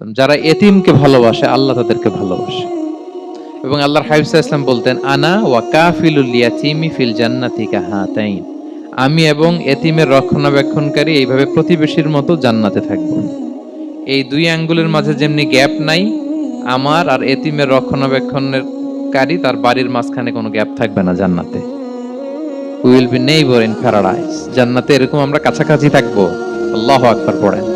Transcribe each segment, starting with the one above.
যারা এতিমকে ভালোবাসে, আল্লাহ তাদেরকে ভালোবাসে। এবং আল্লাহর হাবিবসা ইসলাম বলতেন, আনা ওয়া কাফিলুল ইয়াতিমি ফিল জান্নাতি কাহাতাইন আমি এবং এতিমের রক্ষণাবেক্ষণকারী এইভাবে প্রতিবেশীর মতো জান্নাতে থাকব। এই দুই আঙ্গুলের মাঝে যেমনি গ্যাপ নাই, আমার আর এতিমের রক্ষণাবেক্ষণের কারী তার বাড়ির মাঝখানে কোনো গ্যাপ থাকবে না জান্নাতে। Will be neighbour in paradise জান্নাতে এরকম আমরা কাছাকাছি থাকব। আল্লাহ আকবার পড়েন।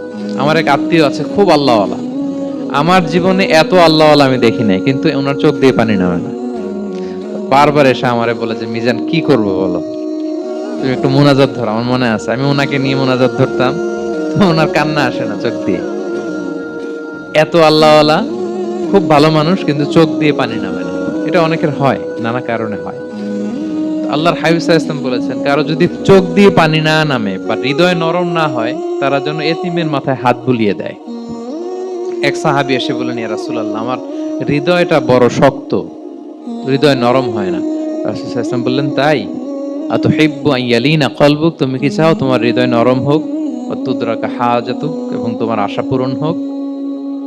আমার এক আত্মীয় আছে, খুব আল্লাহওয়ালা। আমার জীবনে এত আল্লাহওয়ালা আমি দেখি নাই, কিন্তু ওনার চোখ দিয়ে পানি নামে না। বারবার এসে আমারে বলে যে, মিজান, কি করব বলো? তুমি একটু মোনাজাত ধরো, আমার মনে আছে। আমি ওনাকে নিয়ে মোনাজাত ধরতাম, তো ওনার কান্না আসে না চোখ দিয়ে। এত আল্লাহওয়ালা, খুব ভালো মানুষ, কিন্তু চোখ দিয়ে পানি নামে না। এটা অনেকের হয়, নানা কারণে হয়। আল্লাহর ইসলাম বলেছেন, কারও যদি চোখ দিয়ে পানি না নামে বা হৃদয় নরম না হয়, তারা যেন এতিমের মাথায় হাত বুলিয়ে দেয়। এক সাহাবি এসে বলেন ইয়া রাসূলুল্লাহ, আমার হৃদয়টা বড় শক্ত, হৃদয় নরম হয় না। রাসূল ওয়াসাল্লাম বললেন, তাই? আত হিব্বু আইয়ালিনা কলবুক, তুমি কি চাও তোমার হৃদয় নরম হোক তুদরাকা হাজাতুক, এবং তোমার আশা পূরণ হোক?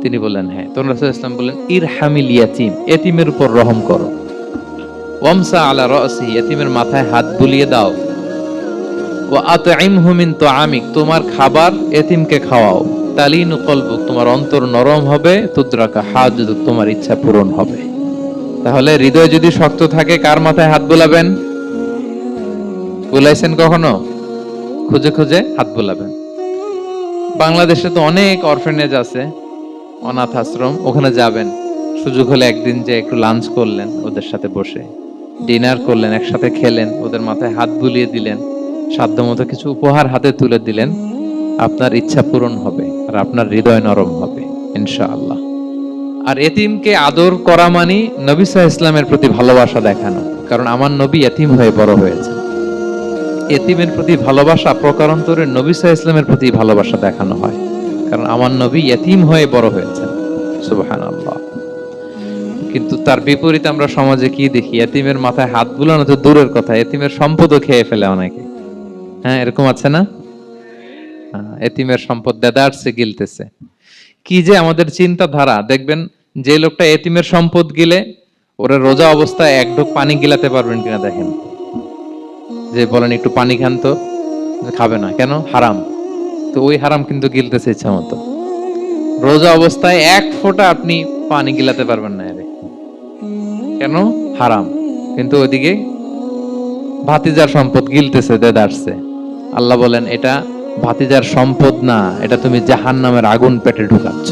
তিনি বললেন হ্যাঁ। তখন রাসূল ইসলাম বললেন, ইরহামিল ইয়াতিম, এতিমের উপর রহম করো। ওয়ামসা আলা রাসি এতিমের মাথায় হাত বুলিয়ে দাও। ও আতইমহু মিন তুআমিক, তোমার খাবার এতিমকে খাওয়াও। তালিনু কলবুক, তোমার অন্তর নরম হবে, তুদরাকা হাজাতুক তোমার ইচ্ছা পূরণ হবে। তাহলে হৃদয় যদি শক্ত থাকে, কার মাথায় হাত বুলাবেন? বুলাইছেন কখনো? খুঁজে খুঁজে হাত বোলাবেন। বাংলাদেশে তো অনেক অরফেনেজ আছে, অনাথ আশ্রম, ওখানে যাবেন। সুযোগ হলে একদিন যে একটু লাঞ্চ করলেন ওদের সাথে বসে। ডিনার করলেন, একসাথে খেলেন, ওদের মাথায় হাত বুলিয়ে দিলেন, সাধ্যমতো কিছু উপহার হাতে তুলে দিলেন। আপনার ইচ্ছা পূরণ হবে আর আপনার হৃদয় নরম হবে, ইনশাআল্লাহ। আর এতিমকে আদর করা মানে নবী সাহা ইসলামের প্রতি ভালোবাসা দেখানো, কারণ আমার নবী এতিম হয়ে বড় হয়েছে এতিমের প্রতি ভালোবাসা প্রকারান্তরে নবী সাহা ইসলামের প্রতি ভালোবাসা দেখানো হয়, কারণ আমার নবী এতিম হয়ে বড় হয়েছেন। সুবাহান কিন্তু তার বিপরীতে আমরা সমাজে কি দেখি? এতিমের মাথায় হাত বুলানো তো দূরের কথা। এতিমের সম্পদও খেয়ে ফেলে অনেকে। হ্যাঁ এরকম আছে না? হ্যাঁ, এতিমের সম্পদ দেদারসে গিলতেছে। কি যে আমাদের চিন্তাধারা। দেখবেন যে লোকটা এতিমের সম্পদ গিলে ওরা রোজা অবস্থায় এক ঢোক পানি গিলাতে পারবেন কিনা দেখেন? যে বলেন একটু পানি খান তো খাবে না। কেন? হারাম। তো ওই হারাম কিন্তু গিলতেছে ইচ্ছা মতো রোজা অবস্থায় এক ফোঁটা আপনি পানি গিলাতে পারবেন না এরে। কেন? হারাম। কিন্তু ওইদিকে ভাতিজার সম্পদ গিলতেছে দেদারছে আল্লাহ বলেন, এটা ভাতিজার সম্পদ না, এটা তুমি জাহান নামের আগুন পেটে ঢুকাচ্ছ।